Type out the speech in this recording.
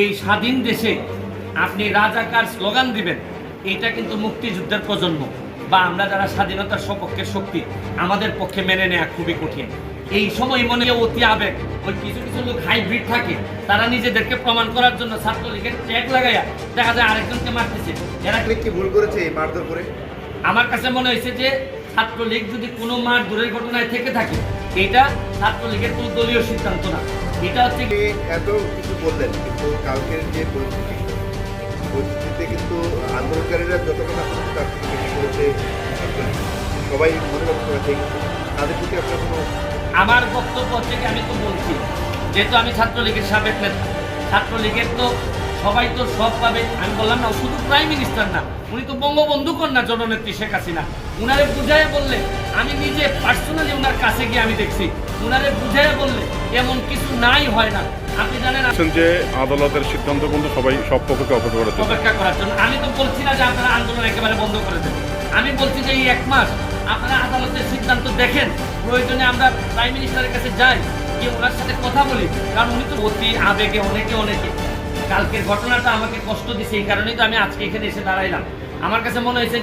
এই স্বাধীন দেশে আপনি রাজাকার স্লোগান দিবেন এটা কিন্তু মুক্তিযুদ্ধের প্রজন্ম। বা আমরা যারা স্বাধীনতার সপক্ষের শক্তি আমাদের পক্ষে মেনে নেওয়া খুবই কঠিন। এই সময় মনে অতি আবেগ। ওই কিছু কিছু লোক হাইব্রিড থাকে তারা নিজেদেরকে প্রমাণ করার জন্য ছাত্রলীগের ট্যাগ লাগাইয়া দেখা যায় আরেকজনকে মারতেছে। এরা কি ভুল করেছে এই মারধর করে? আমার কাছে মনে হয়েছে যে ছাত্রলীগ যদি কোনো মার দূরের ঘটনায় থেকে থাকে এটা ছাত্রলীগের কোনো দলীয় সিদ্ধান্ত না। এটা হচ্ছে এত কিছু বললেন কিন্তু কালকের যে পরিস্থিতি পরিস্থিতিতে কিন্তু আন্দোলনকারীরা যতক্ষণ আপনার তার থেকে বেশি করেছে সবাই মনে পারছে তাদের প্রতি আপনার কোনো আমার বক্তব্য হচ্ছে আমি তো বলছি যেহেতু আমি ছাত্রলীগের সাবেক নেতা ছাত্রলীগের তো সবাই তো সব পাবে। আমি বললাম না শুধু প্রাইম মিনিস্টার না উনি তো বঙ্গবন্ধু কন্যা জননেত্রী শেখ হাসিনা। উনারে বুঝাইয়া বললে আমি নিজে পার্সোনালি ওনার কাছে গিয়ে আমি দেখছি উনারে বুঝাইয়া বললে এমন কিছু নাই হয় না। আপনি জানেন যে আদালতের সিদ্ধান্ত কিন্তু সবাই সব পক্ষকে অপেক্ষা করেছে অপেক্ষা করার জন্য। আমি তো বলছি না যে আপনারা আন্দোলন একেবারে বন্ধ করে দেবেন আমি বলছি যে এই এক মাস আপনারা আদালতের সিদ্ধান্ত দেখেন। প্রয়োজনে আমরা প্রাইম মিনিস্টারের কাছে যাই গিয়ে ওনার সাথে কথা বলি। কারণ উনি তো অতি আবেগে অনেকে অনেকে। কালকের ঘটনাটা আমাকে কষ্ট দিছে এই কারণেই তো আমি আজকে এখানে এসে দাঁড়াইলাম। আমার কাছে মনে হয়েছে